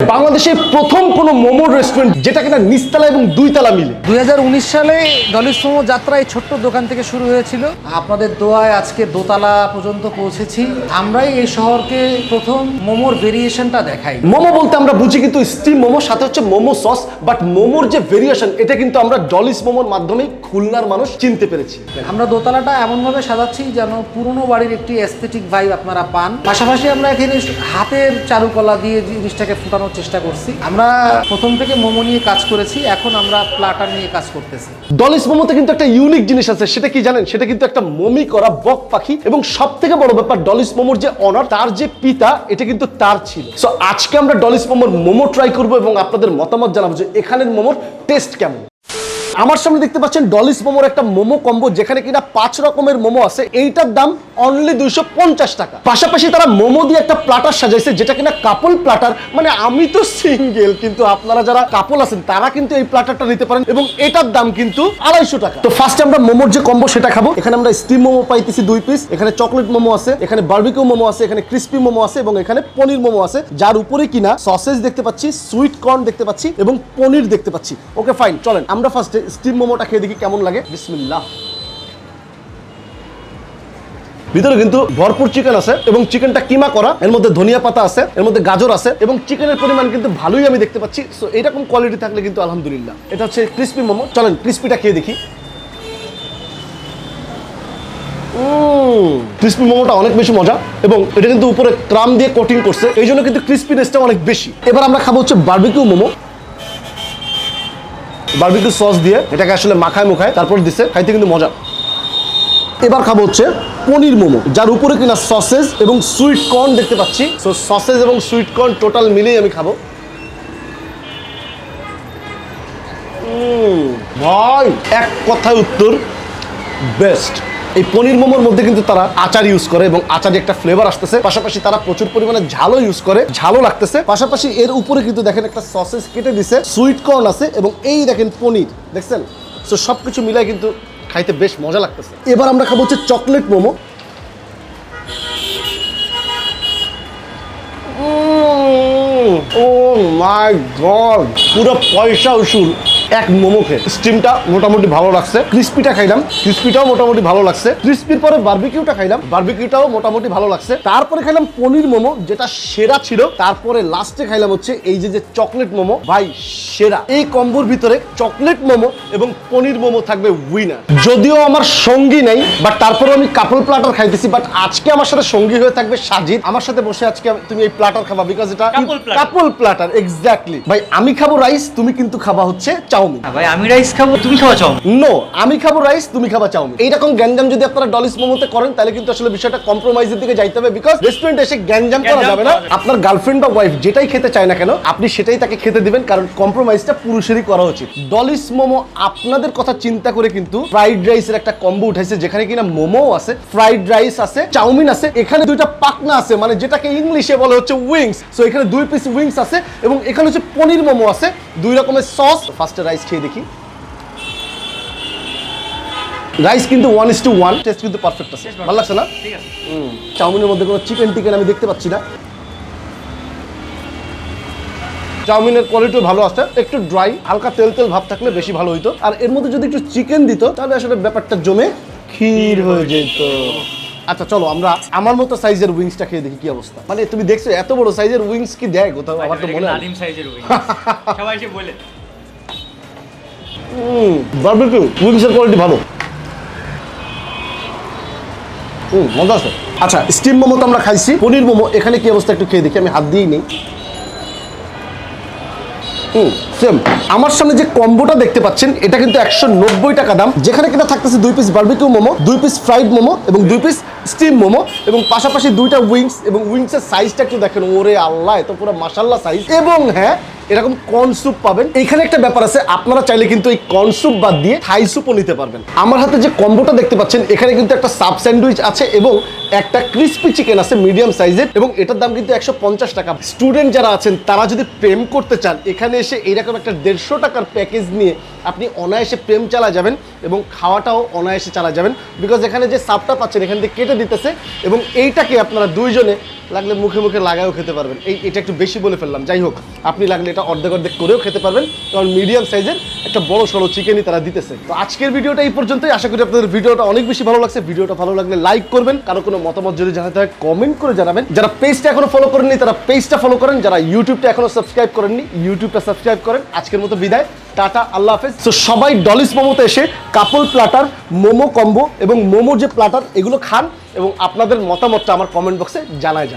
বাংলাদেশে প্রথম কোনো মোমোর রেস্টুরেন্ট যেটা কিনা নিচতলা এবং দুইতলা মিলে। দুই হাজার উনিশ সালে ডলিস মোমো যাত্রা এই ছোট্ট দোকান থেকে শুরু হয়েছিল। আপনাদের দোয়ায় আজকে দোতলা পর্যন্ত পৌঁছেছি। আমরাই এই শহরকে প্রথম মোমোর ভেরিয়েশনটা দেখাই। মোমো বলতে আমরা বুঝি কিন্তু স্টিম মোমো সাথে হচ্ছে মোমো সস বাট মোমোর যে ভেরিয়েশন এটা কিন্তু আমরা ডলিস মোমোর মাধ্যমে খুলনার মানুষ চিনতে পেরেছি। আমরা দোতলাটা এমনভাবে সাজাচ্ছি যেন পুরনো বাড়ির একটি এস্থেটিক ভাইব আপনারা পান। পাশাপাশি আমরা এখানে হাতের চারুকলা দিয়ে জিনিসটাকে ফুটানোর চেষ্টা করছি। আমরা প্রথম থেকে মোমো নিয়ে কাজ করেছি, এখন আমরা প্লাটার নিয়ে কাজ করতেছি। ডলিস মোমোতে কিন্তু একটা ইউনিক জিনিস আছে, সেটা কি জানেন? সেটা কিন্তু একটা মমি করা বক পাখি, এবং সব থেকে বড় ব্যাপার, ডলিস মোমোর যে অনার তার যে পিতা, এটা কিন্তু তার ছিল। সো আজকে আমরা ডলিস মোমোর মোমো ট্রাই করব এবং আপনাদের মতামত জানাব যে এখানের মোমোর টেস্ট কেমন। আমার সামনে দেখতে পাচ্ছেন ডলিস মোমোর একটা মোমো কম্বো, যেখানে কিনা পাঁচ রকমের মোমো আছে। এইটার দাম অনলি দুইশো পঞ্চাশ টাকা। পাশাপাশি তারা মোমো দিয়ে একটা প্লাটার সাজাইছে, যেটা কিনা কাপল প্লাটার মানে আমি তো সিঙ্গেল কিন্তু আপনারা যারা কাপল আছেন, তারা কিন্তু এই প্লাটারটা নিতে পারেন এবং এটার দাম কিন্তু আড়াইশো টাকা। তো ফার্স্টে আমরা মোমোর যে কম্বো, সেটা খাব। এখানে আমরা স্টিম মোমো পাইতেছি দুই পিস এখানে চকলেট মোমো আছে, এখানে বার্বিকিউ মোমো আছে, এখানে ক্রিস্পি মোমো আছে এবং এখানে পনির মোমো আছে। যার উপরে কিনা সসেজ দেখতে পাচ্ছি সুইট কর্ন দেখতে পাচ্ছি এবং পনির দেখতে পাচ্ছি। ওকে ফাইন চলেন। আমরা ফার্স্টে স্টিম মোমোটা খেয়ে দেখি কেমন লাগে। বিসমিল্লাহ। ভিতরে কিন্তু ভরপুর চিকেন আছে এবং চিকেনটা কিমা করা, এর মধ্যে ধনিয়া পাতা আছে, এর মধ্যে গাজর আছে এবং চিকেনের পরিমাণ কিন্তু ভালোই আমি দেখতে পাচ্ছি। সো এরকম কোয়ালিটি থাকলে কিন্তু আলহামদুলিল্লাহ। এটা হচ্ছে ক্রিস্পি মোমো। চলেন ক্রিস্পিটা খেয়ে দেখি। ক্রিস্পি মোমোটা অনেক বেশি মজা এবং এটা কিন্তু উপরে ক্রাম দিয়ে কোটিং করছে। এই জন্য কিন্তু ক্রিস্পিনেসটা অনেক বেশি। এবার আমরা খাব হচ্ছে বার্বিকিউ মোমো। বার্বিকিউ সস দিয়ে এটাকে আসলে মাখায় মুখায় তারপর দিছে, খাইতে কিন্তু মজা। এবার খাব হচ্ছে পনির মোমো, যার উপরে কিনা সসেজ এবং সুইট কর্ন দেখতে পাচ্ছি। সো সসেজ এবং সুইট কর্ন টোটাল মিলেই আমি খাব। ভাই, এক কথায় উত্তর বেস্ট এই পনির মোমোর মধ্যে কিন্তু তারা আচার ইউজ করে এবং আচারে একটা ফ্লেভার আসতেছে। পাশাপাশি তারা প্রচুর পরিমাণে ঝালও ইউজ করে ঝালও লাগতেছে। পাশাপাশি এর উপরে কিন্তু দেখেন একটা সসেজ কেটে দিছে সুইট কর্ন আছে এবং এই দেখেন পনির দেখছেন? সো সব কিছু মিলাই কিন্তু খাইতে বেশ মজা লাগতেছে। এবার আমরা খাব হচ্ছে chocolate momo. Oh my god পুরো পয়সা উসুল। এক মোমো খেয়ে। স্টিমটা মোটামুটি ভালো লাগছে। ক্রিস্পিটা খাইলাম। ক্রিস্পিটাও মোটামুটি ভালো লাগছে। ক্রিস্পির পরে বার্বিকিউটা খাইলাম। বার্বিকিউটাও মোটামুটি ভালো লাগছে। তারপরে খাইলাম পনির মোমো যেটা সেরা ছিল। তারপরে লাস্টে খাইলাম হচ্ছে এই যে যে চকলেট মোমো। ভাই সেরা। এই কম্বোর ভিতরে চকলেট মোমো এবং পনির মোমো থাকবে উইনার যদিও আমার সঙ্গী নেই বাট তারপরে আমি কাপল প্লাটার খাইতেছি বাট আজকে আমার সাথে সঙ্গী হয়ে থাকবে সাজিদ। আমার সাথে বসে আজকে তুমি এই প্লাটার খাবা বিকজ এটা কাপল প্লাটার এক্স্যাক্টলি ভাই আমি খাব রাইস তুমি কিন্তু খাবা হচ্ছে চাউমিন। হ্যাঁ ভাই আমি রাইস খাব তুমি খাওয়া চাও নো আমি খাব রাইস তুমি খাবা চাউমিন। এইরকম গ্যাঞ্জাম যদি আপনারা ডলিস মোমোতে করেন তাহলে কিন্তু আসলে বিষয়টা কম্প্রোমাইজের দিকে যাইতে হবে বিকজ রেস্টুরেন্টে এসে গ্যাঞ্জাম করা যাবে না। আপনার গার্লফ্রেন্ড বা ওয়াইফ যেটাই খেতে চায় না কেন আপনি সেটাই তাকে খেতে দিবেন কারণ কম্প্রোমাইজটা পুরুষেরই করা উচিত। ডলিস মোমো আপনাদের কথা চিন্তা করে কিন্তু ফ্রাইড রাইসের একটা কম্বো উঠাইছে যেখানে কিনা মোমো আছে ফ্রাইড রাইস আছে চাউমিন আছে এখানে দুইটা পাকনা আছে মানে যেটাকে ইংলিশে বলে হচ্ছে উইংস সো এখানে দুই পিস উইংস আছে এবং এখানে হচ্ছে পনির মোমো আছে। দুই রকমের সস। ফার্স্টে রাইস খেয়ে দেখি। রাইস কিন্তু one is to one taste কিন্তু পারফেক্ট আছে। ভালো লাগছে না? চাউমিনের মধ্যে কোনো চিকেন টিকেন আমি দেখতে পাচ্ছি না। চাউমিনের কোয়ালিটিও ভালো আছে। একটু ড্রাই হালকা তেল তেল ভাব থাকলে বেশি ভালো হইতো। আর এর মধ্যে যদি একটু চিকেন দিত তাহলে আসলে ব্যাপারটা জমে ক্ষীর হয়ে যেত। আচ্ছা চলো আমরা আমার মতো সাইজের উইংসটা খেয়ে দেখি কি অবস্থা। মানে তুমি দেখছ এত বড় সাইজের উইংস কি দেয় কোথাও আমার তো মনে আলিম সাইজের উইংস সবাই এসে বলে। বারবিকিউ উইংসের কোয়ালিটি ভালো। হুম মজা আছে। আচ্ছা স্টিম মোমো তো আমরা খাইছি পনির মোমো এখানে কি অবস্থা একটু খেয়ে দেখি আমি হাত দিয়েই নেই হুম সেম আমার সামনে যে কম্বোটা দেখতে পাচ্ছেন, এটা কিন্তু একশো নব্বই টাকা দাম। যেখানে কিনা থাকতেছে দুই পিস বার্বিকিউ মোমো, দুই পিস ফ্রাইড মোমো এবং দুই পিস স্টিম মোমো এবং পাশাপাশি দুইটা উইংস এবং উইংসের সাইজটা একটু দেখেন। ওরে আল্লাহ, এত পুরো মাসাল্লা সাইজ এবং হ্যাঁ এরকম কর্ন স্যুপ পাবেন। এখানে একটা ব্যাপার আছে, আপনারা চাইলে কিন্তু এই কর্ন স্যুপ বাদ দিয়ে থাই স্যুপও নিতে পারবেন। আমার হাতে যে কম্বোটা দেখতে পাচ্ছেন, এখানে কিন্তু একটা সাব স্যান্ডউইচ আছে এবং একটা ক্রিস্পি চিকেন আছে মিডিয়াম সাইজের এবং এটার দাম কিন্তু একশো পঞ্চাশ টাকা। স্টুডেন্ট যারা আছেন, তারা যদি প্রেম করতে চান, এখানে এসে এইরকম একটা দেড়শো টাকার প্যাকেজ নিয়ে আপনি অনায়াসে প্রেম চালা যাবেন এবং খাওয়াটাও অনায়াসে চালা যাবেন। বিকজ এখানে যে সাপটা পাচ্ছেন, এখান থেকে কেটে দিতেছে এবং এইটাকে আপনারা দুইজনে লাগলে মুখে মুখে লাগায়ও খেতে পারবেন। এই, এটা একটু বেশি বলে ফেললাম। যাই হোক, আপনি লাগলে এটা অর্ধেক অর্ধেক করেও খেতে পারবেন, কারণ মিডিয়াম সাইজের একটা বড় সড়ো চিকেনই তারা দিতেছে। তো আজকের ভিডিওটা এই পর্যন্তই। আশা করি আপনাদের ভিডিওটা অনেক বেশি ভালো লাগছে। ভিডিওটা ভালো লাগলে লাইক করবেন। কারও কোনো মতামত যদি জানাতে হয় কমেন্ট করে জানাবেন। যারা পেজটা এখনও ফলো করেননি, তারা পেজটা ফলো করেন। যারা ইউটিউবটা এখনও সাবস্ক্রাইব করেননি ইউটিউবটা সাবস্ক্রাইব করেন। আজকের মতো বিদায়। টাটা, আল্লাহ হাফেজ। তো সবাই ডলিস মোমোতে এসে কাপল প্লাটার মোমো কম্বো এবং মোমো যে প্লাটার এগুলো খান এবং আপনাদের মতামতটা আমার কমেন্ট বক্সে জানায় যান।